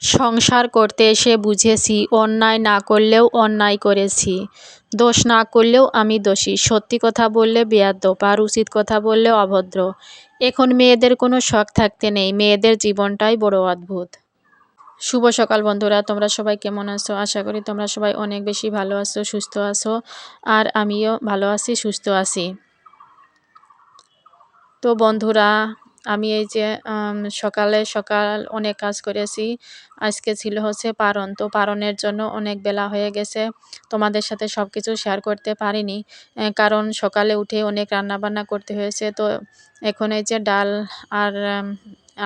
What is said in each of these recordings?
সংসার করতে এসে বুঝেছি, অন্যায় না করলেও অন্যায় করেছি। দোষ না করলেও আমি দোষী। সত্যি কথা বললে বেয়াদ্দপ আর উচিত কথা বললে অভদ্র। এখন মেয়েদের কোনো শখ থাকতে নেই, মেয়েদের জীবনটাই বড় অদ্ভুত। শুভ সকাল বন্ধুরা, তোমরা সবাই কেমন আছো? আশা করি তোমরা সবাই অনেক বেশি ভালো আছো, সুস্থ আছো, আর আমিও ভালো আছি, সুস্থ আছি। তো বন্ধুরা আমি এই যে সকালে সকাল অনেক কাজ করেছি। আজকে ছিল হচ্ছে পারণ। তো পারণের জন্য অনেক বেলা হয়ে গেছে। তোমাদের সাথে সব কিছু শেয়ার করতে পারিনি। কারণ সকালে উঠে অনেক রান্না বান্না করতে হয়েছে। তো এখন এই যে ডাল আর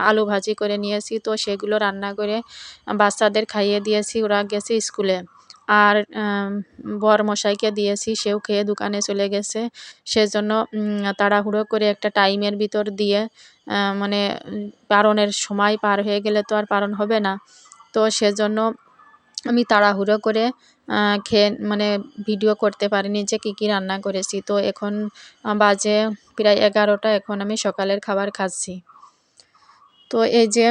আলু ভাজি করে নিয়েছি। তো সেগুলো রান্না করে বাচ্চাদের খাইয়ে দিয়েছি। ওরা গেছে স্কুলে। আর বর মশাইকে দিয়েছি, সেও খেয়ে দোকানে চলে গেছে। সেজন্য তাড়াহুড়ো করে একটা টাইমের ভিতর দিয়ে মানে পারণের সময় পার হয়ে গেলে তো আর পারণ হবে না। তো সেজন্য আমি তাড়াহুড়ো করে খেয়ে মানে ভিডিও করতে পারিনি যে কী কী রান্না করেছি। তো এখন বাজে প্রায় এগারোটা, এখন আমি সকালের খাবার খাচ্ছি। তো এই যে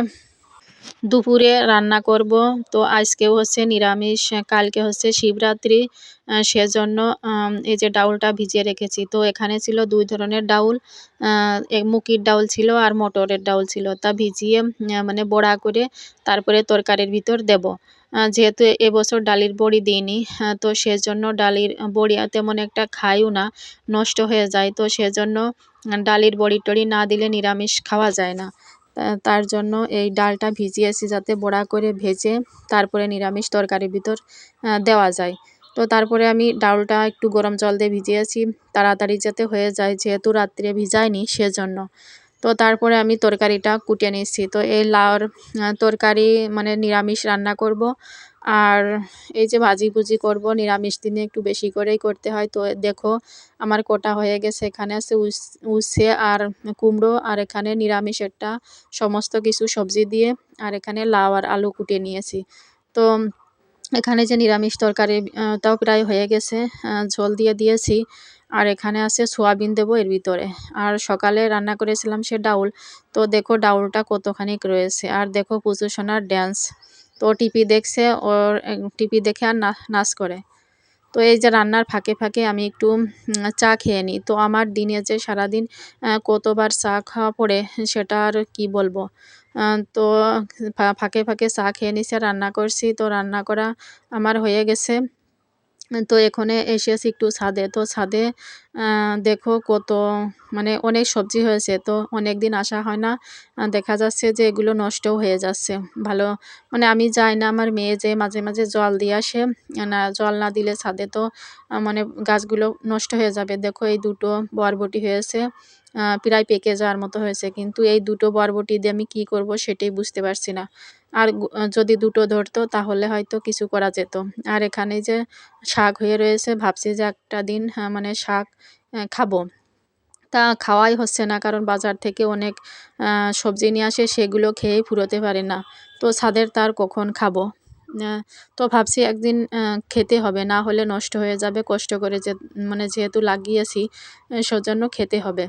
দুপুরে রান্না করব। তো আজকেও হচ্ছে নিরামিষ, কালকে হচ্ছে শিবরাত্রি। সেজন্য এই যে ডাউলটা ভিজিয়ে রেখেছি। তো এখানে ছিল দুই ধরনের ডাউল। মুকির ডাউল ছিল আর মটরের ডাউল ছিল। তা ভিজিয়ে মানে বড়া করে তারপরে তরকারির ভিতর দেব। যেহেতু এবছর ডালির বড়ি দিইনি তো সেজন্য ডালির বড়ি তেমন একটা খাইও না, নষ্ট হয়ে যায়। তো সেজন্য ডালির বড়ি টড়ি না দিলে নিরামিষ খাওয়া যায় না। তার জন্য এই ডালটা ভিজিয়েছি যাতে বড়া করে ভেজে তারপরে নিরামিষ তরকারির ভিতর দেওয়া যায়। তো তারপরে আমি ডালটা একটু গরম জল দিয়ে ভিজিয়েছি তাড়াতাড়ি যাতে হয়ে যায়, যেহেতু রাত্রে ভিজায়নি সেজন্য। তো তারপরে আমি তরকারিটা কুটিয়ে নিচ্ছি তো এই লাউর তরকারি মানে নিরামিষ রান্না করব। আর এই যে ভাজি ভুজি করব, নিরামিষ দিনে একটু বেশি করেই করতে হয়। তো দেখো, আমার কোটা হয়ে গেছে। এখানে আছে উচ্ছে আর কুমড়ো, আর এখানে নিরামিষেরটা সমস্ত কিছু সবজি দিয়ে, আর এখানে লাউ আর আলু কুটে নিয়েছি। তো এখানে যে নিরামিষ তরকারিটাও প্রায় হয়ে গেছে। ঝোল দিয়ে দিয়েছি। আর এখানে আছে সোয়াবিন দেবো এর ভিতরে। আর সকালে রান্না করেছিলাম সে ডাউল। তো দেখো ডাউলটা কতখানিক রয়েছে। আর দেখো পুজো সোনার ড্যান্স তো টিপি দেখছে ওর, টিপি দেখে আর নাচ করে। তো এই যে রান্নার ফাঁকে ফাঁকে আমি একটু চা খেয়ে নিই। তো আমার দিনে যে সারাদিন কতবার চা খাওয়া পড়ে সেটা আর কি বলব? তো ফাঁকে ফাঁকে চা খেয়ে নিছি রান্না করছি। তো রান্না করা আমার হয়ে গেছে। তো এখানে এসেছি একটু ছাদে। তো ছাদে দেখো কত মানে অনেক সবজি হয়েছে, তো অনেক দিন আসা হয় না। দেখা যাচ্ছে যে এগুলো নষ্টও হয়ে যাচ্ছে। ভালো মানে আমি যাই না, আমার মেয়ে যে মাঝে মাঝে জল দিয়ে আসে, না, জল না দিলে ছাদে তো মানে গাছগুলো নষ্ট হয়ে যাবে। দেখো এই দুটো বরবটি হয়েছে প্রায় পেকে যাওয়ার মতো হয়েছে, কিন্তু এই দুটো বরবটি দিয়ে আমি কি করব সেটাই বুঝতে পারছি না। আর যদি দুটো ধরতো তাহলে হয়তো কিছু করা যেত। আর এখানে যে শাক হয়ে রয়েছে, ভাবছি যে একটা দিন মানে শাক খাব। তা খাওয়াই হচ্ছে না, কারণ বাজার থেকে অনেক সবজি নিয়ে আসে, সেগুলো খেয়ে ফুরোতে পারে না। তো ছাদের তার কখন খাব? তো ভাবছি একদিন খেতে হবে, না হলে নষ্ট হয়ে যাবে, কষ্ট করে যে মানে যেহেতু লাগিয়েছি সেজন্য খেতে হবে।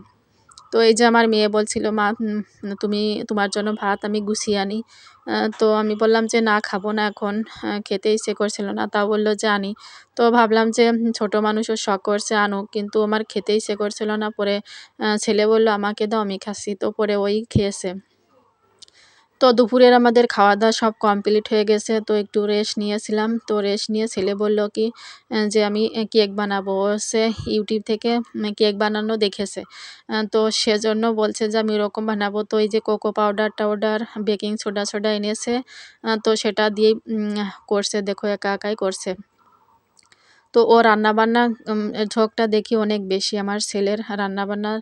তো এই যে আমার মেয়ে বলছিল, মা তুমি, তোমার জন্য ভাত আমি গুছিয়ে আনি। তো আমি বললাম যে, না, খাব না এখন। খেতে ইচ্ছে করছিল না তা বলল যে, আনি। তো ভাবলাম যে ছোট মানুষও শখ করছে, আনুক। কিন্তু আমার খেতে ইচ্ছে করছিল না, পরে ছেলে বলল, আমাকে দাও, আমি খাচ্ছি। তো পরে ওই খেয়েছে। তো দুপুরের আমাদের খাওয়া দাওয়া সব কমপ্লিট হয়ে গেছে। তো একটু রেস্ট নিয়েছিলাম। তো রেস্ট নিয়ে ছেলে বলল কি যে আমি কেক বানাবো। সে ইউটিউব থেকে কেক বানানো দেখেছে। তো সেজন্য বলছে যে আমি ওরকম বানাবো। তো এই যে কোকো পাউডার টাউডার বেকিং সোডা সোডা এনেছে। তো সেটা দিয়েই করছে। দেখো একা একাই করছে। তো ও রান্নাবান্না ঝোঁকটা দেখি অনেক বেশি। আমার ছেলের রান্নাবান্না,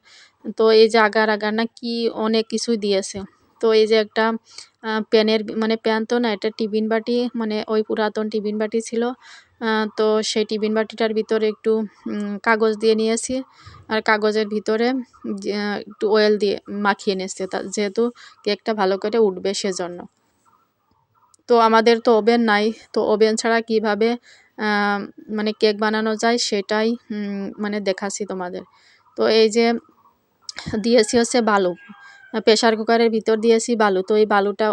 তো এই যে আগার আগার না কি অনেক কিছুই দিয়েছে। তো এই যে একটা প্যানের মানে প্যান তো না, এটা টিফিন বাটি মানে ওই পুরাতন টিফিন বাটি ছিল। তো সেই টিফিন বাটিটার ভিতরে একটু কাগজ দিয়ে নিয়েছি। আর কাগজের ভিতরে একটু অয়েল দিয়ে মাখিয়ে নিয়েছে। যেহেতু কেকটা ভালো করে উঠবে সেজন্য। তো আমাদের তো ওভেন নাই। তো ওভেন ছাড়া কীভাবে মানে কেক বানানো যায় সেটাই মানে দেখাচ্ছি তোমাদের। তো এই যে, দিয়েছি হচ্ছে বালু। প্রেশার কুকারের ভিতর দিয়েছি বালু। তো এই বালুটা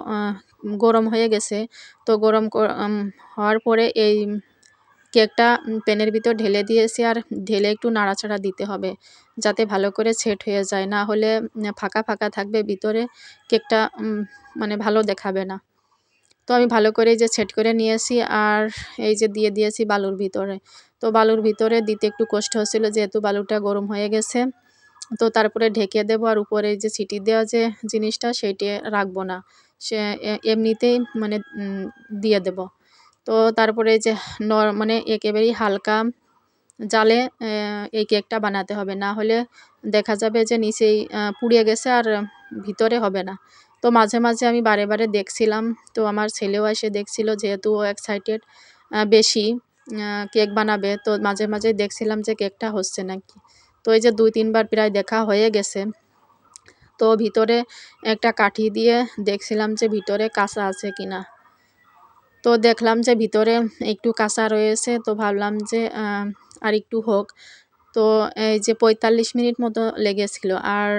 গরম হয়ে গেছে। তো গরম হওয়ার পরে এই কেকটা প্যানের ভিতর ঢেলে দিয়েছি আর ঢেলে একটু নাড়াচাড়া দিতে হবে যাতে ভালো করে সেট হয়ে যায়। না হলে ফাঁকা ফাঁকা থাকবে, ভিতরে কেকটা মানে ভালো দেখাবে না। তো আমি ভালো করে যে সেট করে নিয়েছি আর এই যে দিয়ে দিয়েছি বালুর ভিতরে। তো বালুর ভিতরে দিতে একটু কষ্ট হচ্ছিল যেহেতু বালুটা গরম হয়ে গেছে। তো তারপরে ঢেকে দেবো আর উপরে যে সিটি দেওয়া যে জিনিসটা সেইটি রাখব না। সে এমনিতেই মানে দিয়ে দেব। তো তারপরে যে নর মানে একেবারেই হালকা জালে এই কেকটা বানাতে হবে। না হলে দেখা যাবে যে নিচেই পুড়িয়ে গেছে আর ভিতরে হবে না। তো মাঝে মাঝে আমি বারে বারে দেখছিলাম, তো আমার ছেলেও এসে দেখছিল যেহেতু ও এক্সাইটেড বেশি কেক বানাবে। তো মাঝে মাঝে দেখছিলাম যে কেকটা হচ্ছে নাকি। তো এই যে দুই, তিনবার প্রায় দেখা হয়ে গেছে। তো ভিতরে একটা কাঠি দিয়ে দেখছিলাম যে ভিতরে কাঁচা আছে কিনা তো দেখলাম যে ভিতরে একটু কাঁচা রয়েছে, তো ভাবলাম যে আর একটু হোক। তো এই যে পঁয়তাল্লিশ মিনিট মতো লেগেছিল আর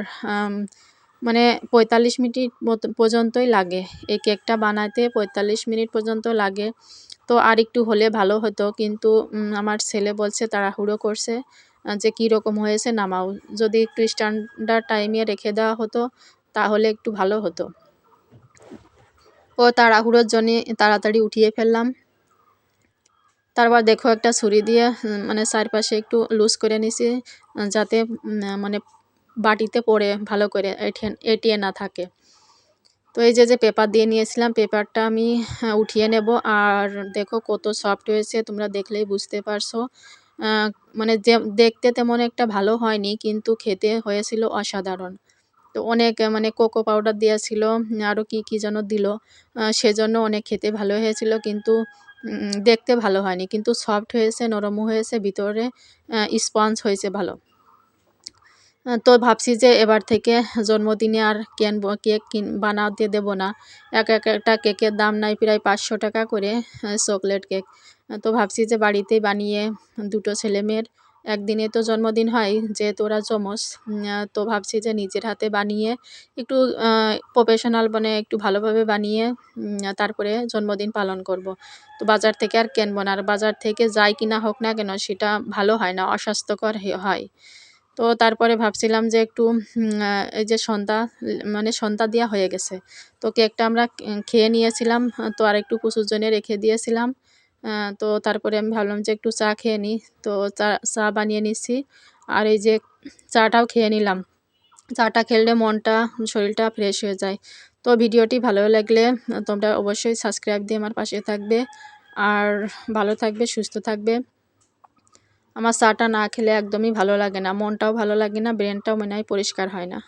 মানে পঁয়তাল্লিশ মিনিট মতো, পর্যন্তই লাগে। এই কেকটা বানাতে পঁয়তাল্লিশ মিনিট পর্যন্ত লাগে। তো আর একটু হলে ভালো হতো, কিন্তু আমার ছেলে বলছে তাড়াহুড়ো করছে। যে কী রকম হয়েছে নামাও। যদি একটু স্ট্যান্ডার্ড টাইমে রেখে দেওয়া হতো, তাহলে একটু ভালো হতো। ও তাড়াহুড়োর জন্যে তাড়াতাড়ি উঠিয়ে ফেললাম। তারপর দেখো একটা ছুরি দিয়ে মানে চারপাশে একটু লুজ করে নিছি, যাতে মানে বাটিতে পড়ে, ভালো করে এটিয়ে না থাকে। তো এই যে যে পেপার দিয়ে নিয়েছিলাম, পেপারটা আমি উঠিয়ে নেব। আর দেখো কত সফট হয়েছে, তোমরা দেখলেই বুঝতে পারছ। মানে যে, দেখতে তেমন একটা ভালো হয়নি, কিন্তু খেতে হয়েছিল অসাধারণ। তো অনেক মানে কোকো পাউডার দেওয়া ছিল আরও কি কি যেন দিল। সেজন্য অনেক খেতে ভালো হয়েছিল, কিন্তু দেখতে ভালো হয়নি। কিন্তু সফট হয়েছে নরমও হয়েছে, ভিতরে স্পঞ্জ হয়েছে ভালো। তো ভাবছি যে এবার থেকে জন্মদিনে আর কেন, কেক কিন, বানাতে দেব না। এক একটা কেকের দাম নাই, প্রায় পাঁচশো টাকা করে চকলেট কেক তো ভাবছি যে বাড়িতে বানিয়ে দুটো ছেলে মেয়ের। একদিনে তো জন্মদিন হয় যেহেতু ওরা আহ, তো ভাবছি যে নিজের হাতে বানিয়ে একটু প্রফেশনাল মানে একটু ভালোভাবে বানিয়ে তারপরে জন্মদিন পালন করব। তো বাজার থেকে আর কিনবো না আর বাজার থেকে যাই কিনা হোক না কেন সেটা ভালো হয় না অস্বাস্থ্যকর হয়। তো তারপরে ভাবছিলাম যে একটু এই যে সন্ধ্যা মানে সন্ধ্যা দেওয়া হয়ে গেছে। তো কেকটা আমরা খেয়ে নিয়েছিলাম তো আর একটু কুসুর জন্য রেখে দিয়েছিলাম। তো তারপরে আমি ভাবলাম যে একটু চা খেয়ে নিই। তো চা চা বানিয়ে নিচ্ছি। আর এই যে চাটাও খেয়ে নিলাম। চাটা খেলে মনটা, শরীরটা ফ্রেশ হয়ে যায়। তো ভিডিওটি ভালো লাগলে তোমরা অবশ্যই সাবস্ক্রাইব দিয়ে আমার পাশে থাকবে। আর ভালো থাকবে, সুস্থ থাকবে। আমার চাটা না খেলে একদমই ভালো লাগে না। মনটাও ভালো লাগে না ব্রেনটাও মনে হয় পরিষ্কার হয় না।